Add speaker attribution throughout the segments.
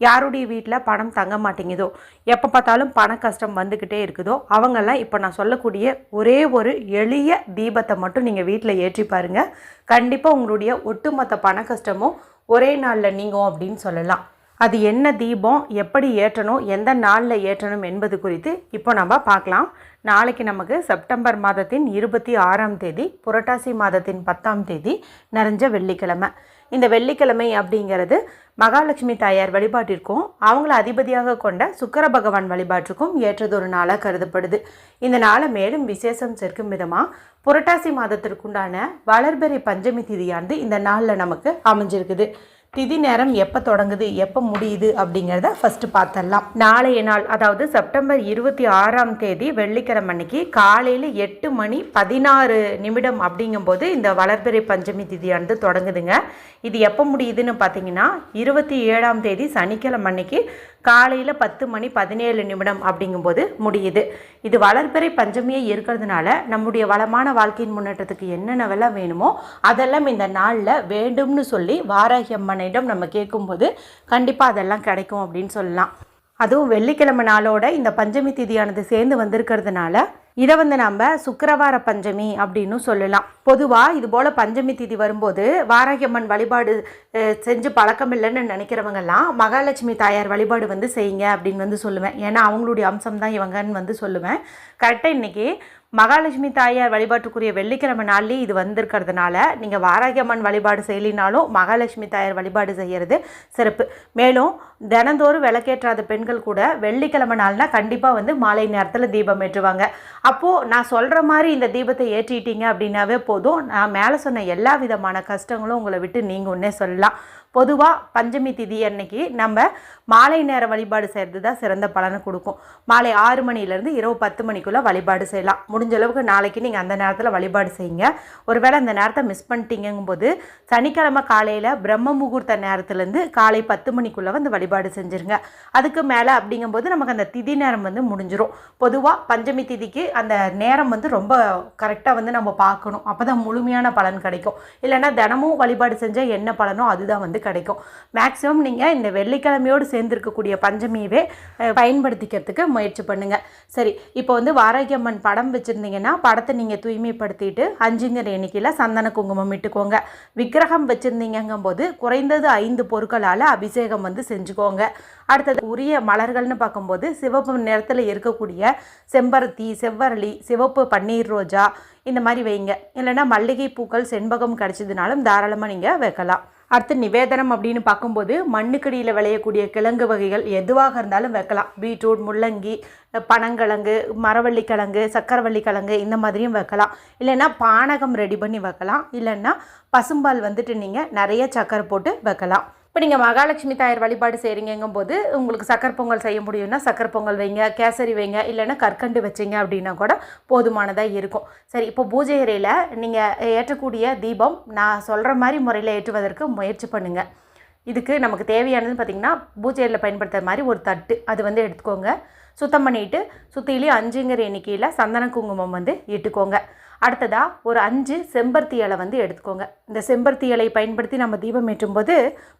Speaker 1: யாருடைய வீட்டில் பணம் தங்க மாட்டேங்குதோ? எப்போ பார்த்தாலும் பண கஷ்டம் வந்துக்கிட்டே இருக்குதோ? அவங்கெல்லாம் இப்போ நான் சொல்லக்கூடிய ஒரே ஒரு எளிய தீபத்தை மட்டும் நீங்கள் வீட்டில் ஏற்றி பாருங்கள் கண்டிப்பாக உங்களுடைய ஒட்டுமொத்த பண கஷ்டமும் ஒரே நாளில் நீங்கும் அப்படின்னு சொல்லலாம். அது என்ன தீபம் எப்படி ஏற்றணும் எந்த நாளில் ஏற்றணும் என்பது குறித்து இப்போ நம்ம பார்க்கலாம். நாளைக்கு நமக்கு செப்டம்பர் மாதத்தின் இருபத்தி ஆறாம் தேதி புரட்டாசி மாதத்தின் பத்தாம் தேதி நிறைஞ்ச வெள்ளிக்கிழமை. இந்த வெள்ளிக்கிழமை அப்படிங்கிறது மகாலட்சுமி தாயார் வழிபாட்டிற்கும் அவங்கள அதிபதியாக கொண்ட சுக்கர பகவான் வழிபாட்டிற்கும் ஏற்றதொரு நாளாக கருதப்படுது. இந்த நாளை மேலும் விசேஷம் சேர்க்கும் விதமாக புரட்டாசி மாதத்திற்குண்டான வளர்பெறை பஞ்சமி திதியானது இந்த நாளில் நமக்கு அமைஞ்சிருக்குது. திதி நேரம் எப்போ தொடங்குது எப்போ முடியுது அப்படிங்கிறத ஃபஸ்ட்டு பார்த்துடலாம். நாளைய நாள் அதாவது செப்டம்பர் இருபத்தி ஆறாம் தேதி வெள்ளிக்கிழமை அன்னைக்கு காலையில் எட்டு மணி பதினாறு நிமிடம் அப்படிங்கும்போது இந்த வளர்பிறை பஞ்சமி திதியானது தொடங்குதுங்க. இது எப்போ முடியுதுன்னு பார்த்தீங்கன்னா இருபத்தி ஏழாம் தேதி சனிக்கிழமை அன்னைக்கு காலையில் பத்து மணி பதினேழு நிமிடம் அப்படிங்கும்போது முடியுது. இது வளர்பிறை பஞ்சமியே இருக்கிறதுனால நம்முடைய வளமான வாழ்க்கையின் முன்னேற்றத்துக்கு என்னென்னவெல்லாம் வேணுமோ அதெல்லாம் இந்த நாளில் வேண்டும்னு சொல்லி வாராகி அம்மனிடம் நம்ம கேட்கும்போது கண்டிப்பாக அதெல்லாம் கிடைக்கும் அப்படின்னு சொல்லலாம். அதுவும் வெள்ளிக்கிழமை நாளோட இந்த பஞ்சமி திதியானது சேர்ந்து வந்திருக்கிறதுனால இதை வந்து நம்ம சுக்கரவார பஞ்சமி அப்படின்னு சொல்லலாம். பொதுவாக இது போல் பஞ்சமி திதி வரும்போது வாராகியம்மன் வழிபாடு செஞ்சு பழக்கம் இல்லைன்னு நினைக்கிறவங்கெல்லாம் மகாலட்சுமி தாயார் வழிபாடு வந்து செய்யுங்க அப்படின்னு வந்து சொல்லுவேன். ஏன்னா அவங்களுடைய அம்சம் தான் இவங்கன்னு வந்து சொல்லுவேன். கரெக்டாக இன்றைக்கி மகாலட்சுமி தாயார் வழிபாட்டுக்குரிய வெள்ளிக்கிழமை நாள்லேயே இது வந்திருக்கிறதுனால நீங்கள் வாராகியம்மன் வழிபாடு செய்யலினாலும் மகாலட்சுமி தாயார் வழிபாடு செய்கிறது சிறப்பு. மேலும் தினந்தோறும் விளக்கேற்றாத பெண்கள் கூட வெள்ளிக்கிழமை நாள்னா கண்டிப்பாக வந்து மாலை நேரத்தில் தீபம் ஏற்றுவாங்க. அப்போது நான் சொல்கிற மாதிரி இந்த தீபத்தை ஏற்றிட்டீங்க அப்படின்னாவே போதும். நான் மேலே சொன்ன எல்லா விதமான கஷ்டங்களும் உங்களை விட்டு நீங்கள் ஒன்றே சொல்லலாம். பொதுவாக பஞ்சமி திதி அன்னைக்கு நம்ம மாலை நேர வழிபாடு செய்கிறது தான் சிறந்த பலனை கொடுக்கும். மாலை ஆறு மணிலேருந்து இரவு பத்து மணிக்குள்ளே வழிபாடு செய்யலாம். முடிஞ்ச அளவுக்கு நாளைக்கு நீங்கள் அந்த நேரத்தில் வழிபாடு செய்யுங்க. ஒருவேளை அந்த நேரத்தை மிஸ் பண்ணிட்டீங்கும்போது சனிக்கிழமை காலையில் பிரம்ம முகூர்த்த நேரத்துலேருந்து காலை பத்து மணிக்குள்ளே வந்து வழிபாடு செஞ்சுருங்க. அதுக்கு மேலே அப்படிங்கும்போது நமக்கு அந்த திதி நேரம் வந்து முடிஞ்சிடும் பொதுவாக பஞ்சமி திதிக்கு அந்த நேரம் வந்து ரொம்ப கரெக்டாக வந்து நம்ம பார்க்கணும். அப்போ தான் முழுமையான பலன் கிடைக்கும். இல்லைன்னா தினமும் வழிபாடு செஞ்சால் என்ன பலனோ அதுதான் வந்து கிடைக்கும். மேக்ஸிமம் நீங்கள் இந்த வெள்ளிக்கிழமையோடு சேர்ந்துருக்கக்கூடிய பஞ்சமியவே பயன்படுத்திக்கிறதுக்கு முயற்சி பண்ணுங்கள் சரி இப்போ வந்து வாராகியம்மன் படம் வச்சு வச்சுருந்தீங்கன்னா படத்தை நீங்கள் தூய்மைப்படுத்திட்டு அஞ்சுங்கிற எண்ணிக்கையில் சந்தன குங்குமம் இட்டுக்கோங்க. விக்கிரகம் வச்சுருந்தீங்கங்கும் போது குறைந்தது ஐந்து பொருட்களால் அபிஷேகம் வந்து செஞ்சுக்கோங்க. அடுத்தது உரிய மலர்கள்னு பார்க்கும்போது சிவப்பு நிறத்தில் இருக்கக்கூடிய செம்பருத்தி செவ்வரளி சிவப்பு பன்னீர் ரோஜா இந்த மாதிரி வைங்க. இல்லைன்னா மல்லிகை பூக்கள் செண்பகம் கிடச்சதுனாலும் தாராளமாக நீங்கள் வைக்கலாம். அடுத்து நிவேதனம் அப்படின்னு பார்க்கும்போது மண்ணுக்கடியில் விளையக்கூடிய கிழங்கு வகைகள் எதுவாக இருந்தாலும் வைக்கலாம். பீட்ரூட் முள்ளங்கி பனங்கிழங்கு மரவள்ளி கிழங்கு சக்கரவள்ளி கிழங்கு இந்த மாதிரியும் வைக்கலாம். இல்லைன்னா பானகம் ரெடி பண்ணி வைக்கலாம். இல்லைன்னா பசும்பால் வந்துட்டு நீங்கள் நிறைய சக்கரை போட்டு வைக்கலாம். இப்போ நீங்கள் மகாலட்சுமி தாயார் வழிபாடு செய்கிறீங்கும் போது உங்களுக்கு சக்கரை பொங்கல் செய்ய முடியும்னா சக்கரை பொங்கல் வைங்க கேசரி வைங்க இல்லைன்னா கற்கண்டு வச்சிங்க அப்படின்னா கூட போதுமானதாக இருக்கும். சரி இப்போ பூஜை அறையில் நீங்கள் ஏற்றக்கூடிய தீபம் நான் சொல்கிற மாதிரி முறையில் ஏற்றுவதற்கு முயற்சி பண்ணுங்கள் இதுக்கு நமக்கு தேவையானதுன்னு பார்த்திங்கன்னா பூஜை பயன்படுத்துகிற மாதிரி ஒரு தட்டு அது வந்து எடுத்துக்கோங்க. சுத்தம் பண்ணிவிட்டு சுற்றிலையும் அஞ்சுங்கிற எண்ணிக்கையில் சந்தன குங்குமம் வந்து இட்டுக்கோங்க. அடுத்ததாக ஒரு அஞ்சு செம்பருத்தி இலை வந்து எடுத்துக்கோங்க. இந்த செம்பருத்தி இலையை பயன்படுத்தி நம்ம தீபம் ஏற்றும்போது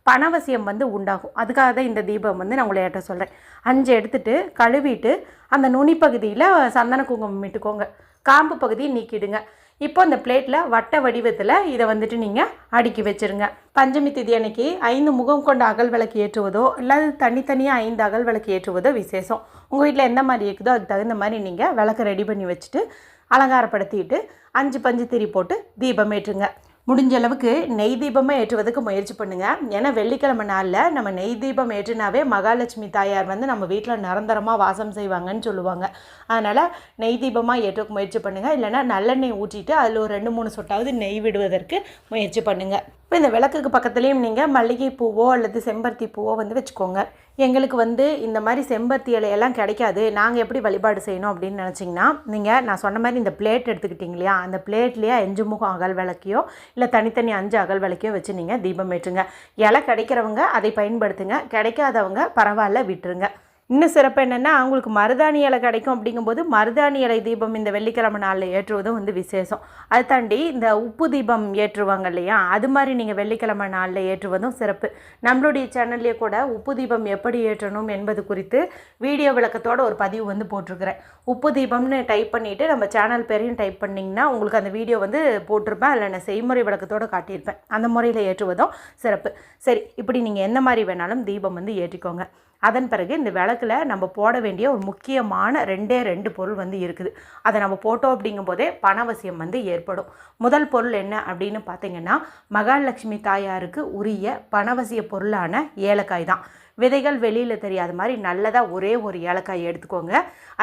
Speaker 1: பணவசியம் வந்து உண்டாகும். அதுக்காக தான் இந்த தீபம் வந்து நான் உங்களை ஏற்ற சொல்கிறேன் அஞ்சு எடுத்துட்டு கழுவிட்டு அந்த நுனி பகுதியில் சந்தன குங்குமம் இட்டுக்கோங்க. காம்பு பகுதியை நீக்கிடுங்க. இப்போ அந்த பிளேட்டில் வட்ட வடிவத்தில் இதை வந்துட்டு நீங்கள் அடுக்கி வச்சிருங்க. பஞ்சமி திதி அன்னைக்கு ஐந்து முகம் கொண்ட அகல் விளக்கு ஏற்றுவதோ இல்லாது தனித்தனியாக ஐந்து அகல் விளக்கு ஏற்றுவதோ விசேஷம். உங்கள் வீட்டில் எந்த மாதிரி இருக்குதோ அதுக்கு தகுந்த மாதிரி நீங்கள் விளக்கு ரெடி பண்ணி வச்சுட்டு அலங்காரப்படுத்திட்டு அஞ்சு பஞ்சு திரி போட்டு தீபம் ஏற்றுங்க. முடிஞ்ச அளவுக்கு நெய் தீபமே ஏற்றுவதற்கு முயற்சி பண்ணுங்கள் ஏன்னா வெள்ளிக்கிழமை நாளில் நம்ம நெய் தீபம் ஏற்றினாவே மகாலட்சுமி தாயார் வந்து நம்ம வீட்டில் நிரந்தரமாக வாசம் செய்வாங்கன்னு சொல்லுவாங்க. அதனால் நெய் தீபமாக ஏற்றுக்க முயற்சி பண்ணுங்கள் இல்லைனா நல்லெண்ணெய் ஊற்றிட்டு அதில் ஒரு ரெண்டு மூணு சொட்டாவது நெய் விடுவதற்கு முயற்சி பண்ணுங்கள் இப்போ இந்த விளக்குக்கு பக்கத்துலேயும் நீங்கள் மல்லிகை பூவோ அல்லது செம்பருத்தி பூவோ வந்து வச்சுக்கோங்க. எங்களுக்கு வந்து இந்த மாதிரி செம்பருத்தி இலையெல்லாம் கிடைக்காது. நாங்கள் எப்படி வழிபாடு செய்யணும் அப்படின்னு நினச்சிங்கன்னா நீங்கள் நான் சொன்ன மாதிரி இந்த பிளேட் எடுத்துக்கிட்டீங்க இல்லையா? அந்த பிளேட்லேயே அஞ்சு முகம் அகல் விளக்கையோ இல்லை தனித்தனி அஞ்சு அகல் விளக்கையோ வச்சு நீங்கள் தீபம் ஏற்றுங்க. இலை கிடைக்கிறவங்க அதை பயன்படுத்துங்க. கிடைக்காதவங்க பரவாயில்ல விட்டுருங்க. இன்னும் சிறப்பு என்னென்னா அவங்களுக்கு மருதாணி இலை கிடைக்கும் அப்படிங்கும்போது மருதாணி இலை தீபம் இந்த வெள்ளிக்கிழமை நாளில் ஏற்றுவதும் வந்து விசேஷம். அதை தாண்டி இந்த உப்பு தீபம் ஏற்றுவாங்க இல்லையா அது மாதிரி நீங்கள் வெள்ளிக்கிழமை நாளில் ஏற்றுவதும் சிறப்பு. நம்மளுடைய சேனல்லே கூட உப்பு தீபம் எப்படி ஏற்றணும் என்பது குறித்து வீடியோ விளக்கத்தோட ஒரு பதிவு வந்து போட்டிருக்கிறேன். உப்பு தீபம்னு டைப் பண்ணிவிட்டு நம்ம சேனல் பேரையும் டைப் பண்ணிங்கன்னா உங்களுக்கு அந்த வீடியோ வந்து போட்டிருப்பேன். அதில் நான் செய்முறை விளக்கத்தோடு காட்டியிருப்பேன். அந்த முறையில் ஏற்றுவதும் சிறப்பு. சரி இப்படி நீங்கள் எந்த மாதிரி வேணாலும் தீபம் வந்து ஏற்றிக்கோங்க. அதன் பிறகு இந்த விளக்கில் நம்ம போட வேண்டிய ஒரு முக்கியமான ரெண்டே ரெண்டு பொருள் வந்து இருக்குது. அதை நம்ம போட்டோம் அப்படிங்கும்போதே பணவசியம் வந்து ஏற்படும். முதல் பொருள் என்ன அப்படின்னு பார்த்தீங்கன்னா மகாலட்சுமி தாயாருக்கு உரிய பணவசிய பொருளான ஏலக்காய் தான். விதைகள் வெளியில் தெரியாத மாதிரி நல்லதாக ஒரே ஒரு ஏலக்காய் எடுத்துக்கோங்க.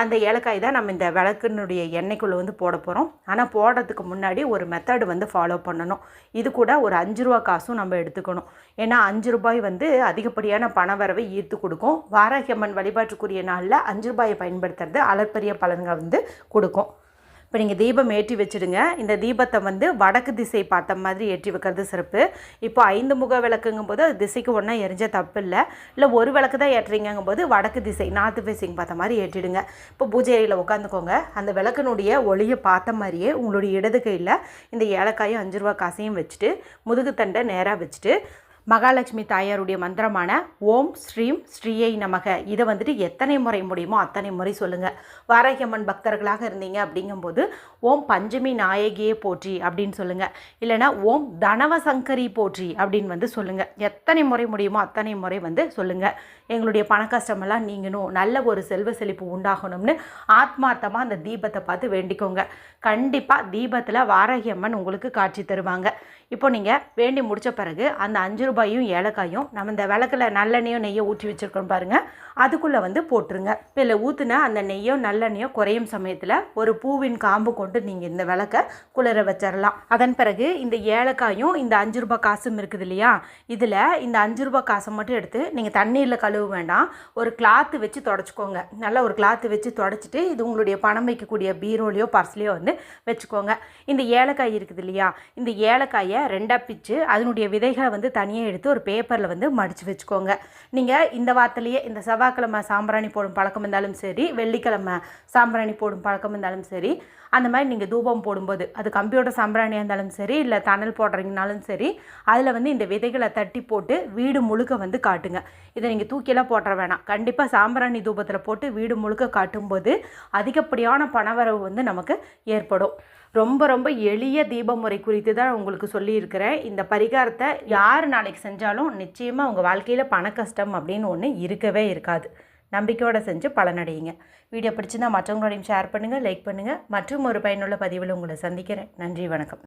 Speaker 1: அந்த ஏலக்காய் தான் நம்ம இந்த விளக்குனுடைய எண்ணெய்க்குள்ளே வந்து போட போகிறோம் ஆனால் போடுறதுக்கு முன்னாடி ஒரு மெத்தடு வந்து ஃபாலோ பண்ணணும். இது கூட ஒரு அஞ்சு ரூபா காசும் நம்ம எடுத்துக்கணும். ஏன்னா அஞ்சு ரூபாய் வந்து அதிகப்படியான பண வரவை ஈர்த்து கொடுக்கும். வாராகியம்மன் வழிபாட்டுக்குரிய நாளில் அஞ்சு ரூபாயை பயன்படுத்துறது அளப்பரிய பலன்கள் வந்து கொடுக்கும். இப்போ நீங்கள் தீபம் ஏற்றி வச்சுடுங்க. இந்த தீபத்தை வந்து வடக்கு திசை பார்த்த மாதிரி ஏற்றி வைக்கிறது சிறப்பு. இப்போ ஐந்து முக விளக்குங்கும் போது அது திசைக்கு ஒன்றா எரிஞ்ச தப்பு இல்லை இல்லை ஒரு விளக்கு தான் ஏற்றுறீங்கும் போது வடக்கு திசை நார்த்து ஃபேஸிங் பார்த்த மாதிரி ஏற்றிடுங்க. இப்போ பூஜை அறையில் உட்காந்துக்கோங்க அந்த விளக்கினுடைய ஒளியை பார்த்த மாதிரியே உங்களுடைய இடது கையில் இந்த ஏலக்காயும் அஞ்சு ரூபா காசையும் வச்சுட்டு முதுகுத்தண்டை நேராக வச்சுட்டு மகாலட்சுமி தாயாருடைய மந்திரமான ஓம் ஸ்ரீம் ஸ்ரீயை நமக. இதை வந்துட்டு எத்தனை முறை முடியுமோ அத்தனை முறை சொல்லுங்கள் வாராகியம்மன் பக்தர்களாக இருந்தீங்க அப்படிங்கும்போது ஓம் பஞ்சமி நாயகியே போற்றி அப்படின்னு சொல்லுங்கள் இல்லைனா ஓம் தனவசங்கரி போற்றி அப்படின்னு வந்து சொல்லுங்கள் எத்தனை முறை முடியுமோ அத்தனை முறை வந்து சொல்லுங்கள் எங்களுடைய பண கஷ்டமெல்லாம் நீங்கணும். நல்ல ஒரு செல்வ செழிப்பு உண்டாகணும்னு ஆத்மார்த்தமாக அந்த தீபத்தை பார்த்து வேண்டிக்கோங்க. கண்டிப்பாக தீபத்தில் வாராகியம்மன் உங்களுக்கு காட்சி தருவாங்க. இப்போ நீங்கள் வேண்டி முடித்த பிறகு அந்த அஞ்சு ரூபாயும் ஏலக்காயும் நம்ம இந்த விளக்கில் நல்லெண்ணையும் நெய்யோ ஊற்றி வச்சுருக்கோம் பாருங்கள் அதுக்குள்ளே வந்து போட்டுருங்க. இதில் ஊற்றுன அந்த நெய்யோ நல்லெண்ணெயோ குறையும் சமயத்தில் ஒரு பூவின் காம்பு கொண்டு நீங்கள் இந்த விளக்கை குளிர வச்சிடலாம் அதன் பிறகு இந்த ஏலக்காயும் இந்த அஞ்சு ரூபாய் காசும் இருக்குது இல்லையா? இதில் இந்த அஞ்சு ரூபாய் காசை மட்டும் எடுத்து நீங்கள் தண்ணீரில் கழுவ வேண்டாம். ஒரு கிளாத்து வச்சு தொடச்சிக்கோங்க. நல்லா ஒரு கிளாத்து வச்சு தொடச்சிட்டு இது உங்களுடைய பணம் வைக்கக்கூடிய பீரோலையோ பர்ஸ்லையோ வந்து வச்சுக்கோங்க. இந்த ஏலக்காய் இருக்குது இல்லையா? இந்த ஏலக்காயை ரெண்டாக பிச்சு அதனுடைய விதைகளை வந்து தனியாக எடுத்து ஒரு பேப்பரில் வந்து மடித்து வச்சுக்கோங்க. நீங்கள் இந்த வாரத்துலேயே இந்த செவ்வாய்க்கிழமை சாம்பிராணி போடும் பழக்கம் இருந்தாலும் சரி வெள்ளிக்கிழமை சாம்பிராணி போடும் பழக்கம் இருந்தாலும் சரி அந்த மாதிரி நீங்கள் தூபம் போடும்போது அது கம்ப்யூட்டர் சாம்பிராணியாக இருந்தாலும் சரி இல்லை தணல் போடுறீங்கனாலும் சரி அதில் வந்து இந்த விதைகளை தட்டி போட்டு வீடு முழுக்க வந்து காட்டுங்க. இதை நீங்கள் தூக்கியெல்லாம் போட்டுற வேணாம். கண்டிப்பாக சாம்பிராணி தூபத்தில் போட்டு வீடு முழுக்க காட்டும்போது அதிகப்படியான பணவரவு வந்து நமக்கு ஏற்படும். ரொம்ப ரொம்ப எளிய தீப முறை குறித்து தான் உங்களுக்கு சொல்லியிருக்கிறேன். இந்த பரிகாரத்தை யார் நாளைக்கு செஞ்சாலும் நிச்சயமாக உங்கள் வாழ்க்கையில் பண கஷ்டம் அப்படின்னு ஒன்று இருக்கவே இருக்காது. நம்பிக்கையோடு செஞ்சு பலனடையுங்க. வீடியோ பிடிச்சிருந்தால் மற்றவங்களோடையும் ஷேர் பண்ணுங்கள் லைக் பண்ணுங்கள் மற்றும் ஒரு பயனுள்ள பதிவில் உங்களை சந்திக்கிறேன். நன்றி வணக்கம்.